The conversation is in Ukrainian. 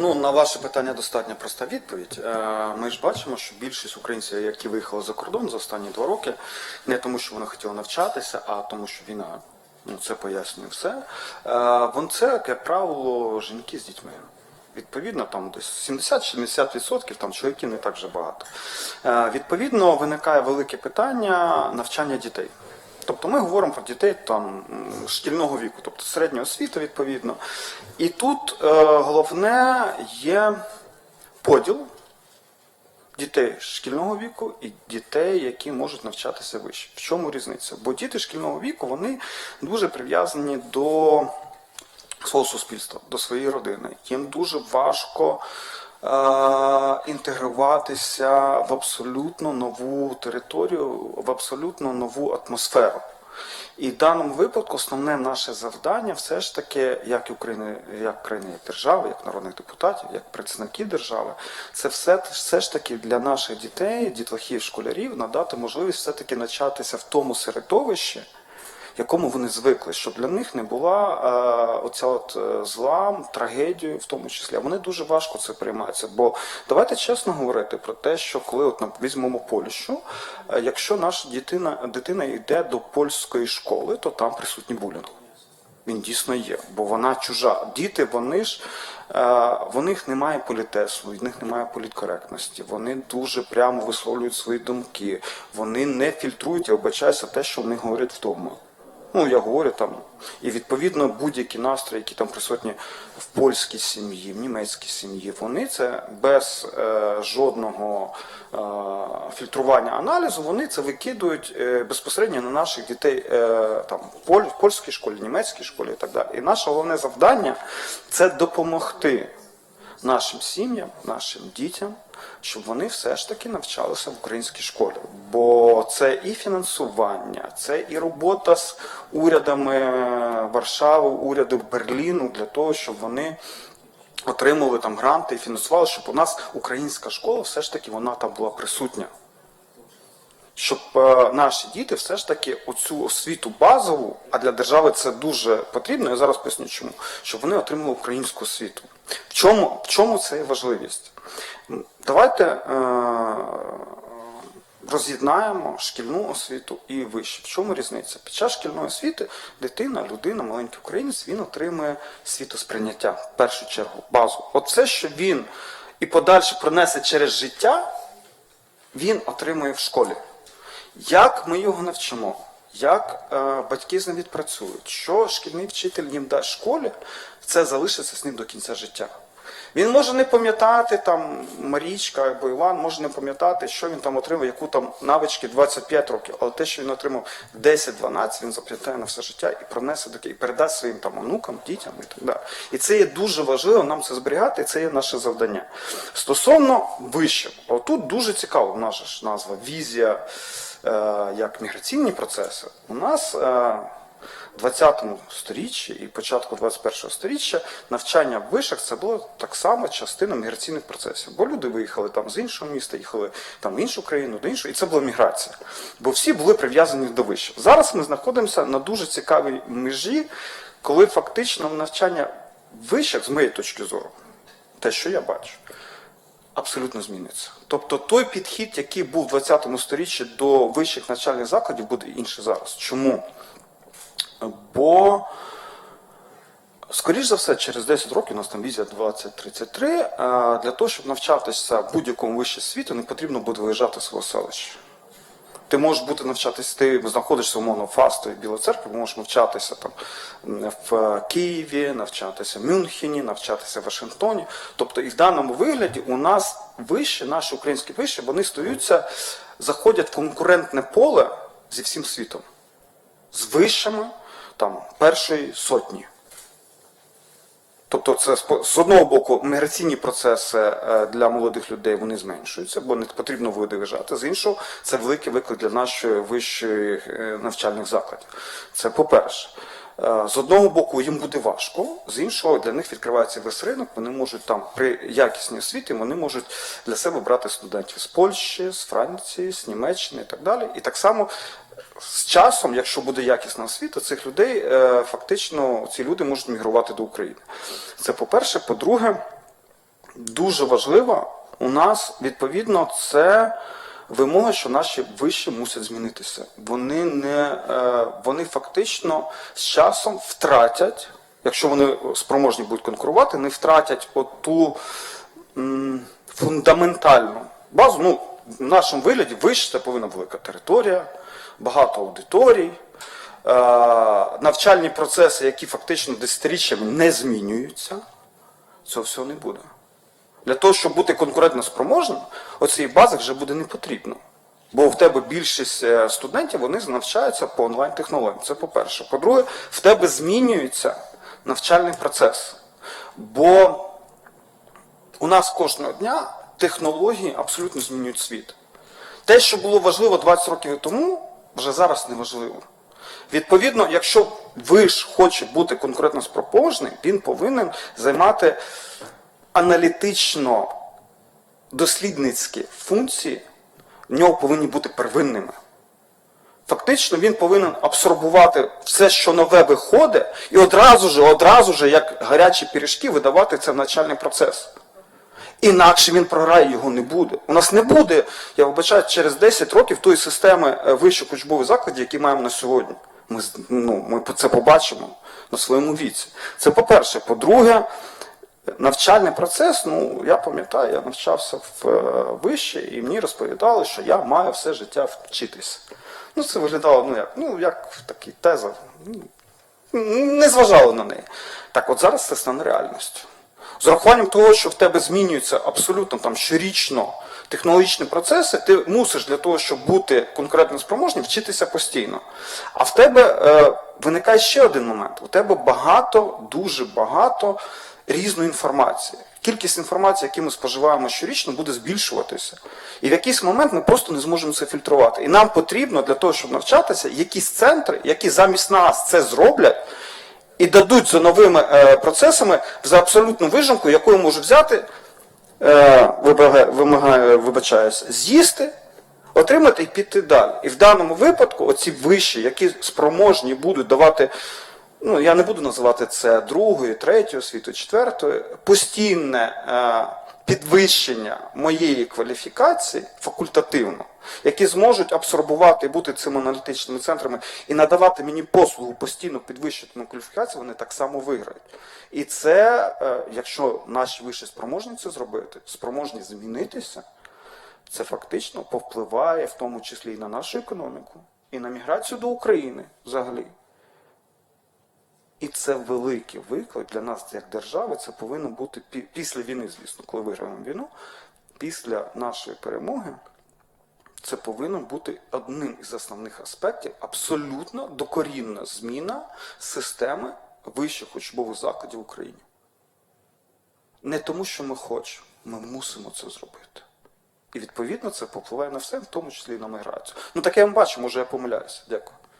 Ну, на ваше питання достатньо проста відповідь. Е, Ми ж бачимо, що більшість українців, які виїхали за кордон за останні два роки, не тому, що вони хотіли навчатися, а тому, що війна. Ну, це пояснює все. Е, Вон це, як правило, жінки з дітьми. Відповідно, там десь 70-60% там чоловіків не так вже багато. Е, Відповідно, виникає велике питання навчання дітей. Тобто ми говоримо про дітей там шкільного віку, тобто середньої освіти, відповідно. І тут е, головне є поділ дітей шкільного віку і дітей, які можуть навчатися вище. В чому різниця? Бо діти шкільного віку вони дуже прив'язані до свого суспільства, до своєї родини. Їм дуже важко е, інтегруватися в абсолютно нову територію, в абсолютно нову атмосферу. І в даному випадку основне наше завдання все ж таки, як України, як країни, як держави, як народних депутатів, як представників держави, це все, все ж таки для наших дітей, дітлахів, школярів надати можливість все-таки навчатися в тому середовищі, якому вони звикли, щоб для них не була е, оця от е, зла, трагедію, в тому числі. Вони дуже важко це приймаються. Бо давайте чесно говорити про те, що коли от візьмемо Польщу, е, якщо наша дитина, дитина йде до польської школи, то там присутній булінг. Він дійсно є, бо вона чужа. Діти, вони ж в них немає політесу, в них немає політкоректності. Вони дуже прямо висловлюють свої думки. Вони не фільтрують, я вбачаюся, те, що вони говорять вдома. Ну, я говорю там, і відповідно будь-які настрої, які там присутні в польській сім'ї, в німецькій сім'ї, вони це без е, жодного е, фільтрування аналізу, вони це викидують е, безпосередньо на наших дітей е, там в поль, в польській школі, німецькій школі і так далі. І наше головне завдання це допомогти нашим сім'ям, нашим дітям, щоб вони все ж таки навчалися в українській школі. Бо це і фінансування, це і робота з урядами Варшави, уряду Берліну для того, щоб вони. Отримували там гранти і фінансували, щоб у нас українська школа все ж таки вона там була присутня. Щоб е, наші діти все ж таки оцю освіту базову, а для держави це дуже потрібно, я зараз поясню чому, щоб вони отримали українську освіту. В чому, в чому це є важливість? Давайте е, роз'єднаємо шкільну освіту і вище. В чому різниця? Під час шкільної освіти дитина, людина, маленький українець, він отримує світосприйняття в першу чергу, базу. От все, що він і подальше пронесе через життя, він отримує в школі. Як ми його навчимо? Як е, батьки з ним відпрацюють? Що шкільний вчитель їм дасть школі, це залишиться з ним до кінця життя. Він може не пам'ятати там Марічка або Іван, може не пам'ятати, що він там отримав, яку там навички 25 років, але те, що він отримав 10-12, він запам'ятає на все життя і пронесе до і передасть своїм там онукам, дітям і так далі. І це є дуже важливо нам це зберігати, і це є наше завдання. Стосовно вище, отут дуже цікаво, наша ж назва візія е, як міграційні процеси. У нас е, в 20 сторіччі і початку 21 сторіччя навчання в вишах це було так само частина міграційних процесів. Бо люди виїхали там з іншого міста, їхали там в іншу країну, до іншого, і це була міграція. Бо всі були прив'язані до вишів. Зараз ми знаходимося на дуже цікавій межі, коли фактично навчання в вишах, з моєї точки зору, те, що я бачу, абсолютно зміниться. Тобто той підхід, який був в 20 сторіччі до вищих навчальних закладів, буде інший зараз. Чому? Бо, скоріш за все, через 10 років, у нас там візія 2033, е, для того, щоб навчатися в будь-якому вищій світу, не потрібно буде виїжджати з свого селища. Ти можеш бути навчатися, ти знаходишся умовно в Фастові, Білої церкви, можеш навчатися там в Києві, навчатися в Мюнхені, навчатися в Вашингтоні. Тобто, і в даному вигляді у нас вище, наші українські виші, вони стаються, заходять в конкурентне поле зі всім світом, з вищими там першої сотні. Тобто, це з одного боку міграційні процеси е, для молодих людей вони зменшуються, бо не потрібно виїжджати. З іншого, це великий виклик для нашої вищої е, навчальних закладів. Це по-перше. Е, З одного боку їм буде важко, з іншого для них відкривається весь ринок. Вони можуть там при якісній освіті вони можуть для себе брати студентів з Польщі, з Франції, з Німеччини і так далі. І так само з часом, якщо буде якісна освіта, цих людей е, фактично ці люди можуть мігрувати до України. Це по-перше. По-друге, дуже важлива. У нас відповідно це вимога, що наші виші мусять змінитися. Вони не е, вони фактично з часом втратять, якщо вони спроможні будуть конкурувати, не втратять оту фундаментальну базу. Ну, в нашому вигляді вище це повинна велика територія, багато аудиторій. е, Навчальні процеси, які фактично десятиріччями не змінюються, цього всього не буде. Для того, щоб бути конкурентно спроможним, оцієї бази вже буде не потрібно. Бо в тебе більшість е, студентів вони навчаються по онлайн-технологіям. Це по-перше. По-друге, в тебе змінюється навчальний процес. Бо у нас кожного дня технології абсолютно змінюють світ. Те, що було важливо 20 років тому, вже зараз не важливо. Відповідно, якщо виш хоче бути конкурентно спроможним, він повинен займати аналітично дослідницькі функції, в нього повинні бути первинними. Фактично він повинен абсорбувати все, що нове виходить, і одразу ж, одразу ж, як гарячі пиріжки, видавати це в навчальний процес. Інакше він програє, його не буде. У нас не буде, я вибачаю, через 10 років тої системи е, вищих учбових закладів, які маємо на сьогодні. Ми, ну, ми це побачимо на своєму віці. Це по-перше. По-друге, навчальний процес, ну, я пам'ятаю, я навчався в е, вище, і мені розповідали, що я маю все життя вчитися. Ну, це виглядало, ну як, ну, як такий теза. Ну, не зважали на неї. Так от зараз це стане реальністю. З урахуванням того, що в тебе змінюються абсолютно там щорічно технологічні процеси, ти мусиш для того, щоб бути конкурентно спроможним, вчитися постійно. А в тебе е, виникає ще один момент. У тебе багато, дуже багато різної інформації. Кількість інформації, яку ми споживаємо щорічно, буде збільшуватися. І в якийсь момент ми просто не зможемо це фільтрувати. І нам потрібно для того, щоб навчатися, якісь центри, які замість нас це зроблять і дадуть за новими е, процесами за абсолютну вижимку, яку я можу взяти, е, вимагаю, вибачаюся, з'їсти, отримати і піти далі. І в даному випадку оці вищі, які спроможні будуть давати, ну я не буду називати це другою, третьою освітою, четвертою, постійне е, підвищення моєї кваліфікації факультативно, які зможуть абсорбувати і бути цими аналітичними центрами і надавати мені послугу постійно підвищити мою кваліфікацію, вони так само виграють. І це, е, якщо наші вищі спроможні це зробити, спроможні змінитися, це фактично повпливає в тому числі і на нашу економіку, і на міграцію до України взагалі. І це великий виклик для нас як держави. Це повинно бути після війни, звісно, коли виграємо війну, після нашої перемоги. Це повинно бути одним із основних аспектів абсолютно докорінна зміна системи вищих учбових закладів в Україні. Не тому, що ми хочемо, ми мусимо це зробити. І відповідно це попливає на все, в тому числі і на міграцію. Ну таке я вам бачу, може я помиляюся. Дякую.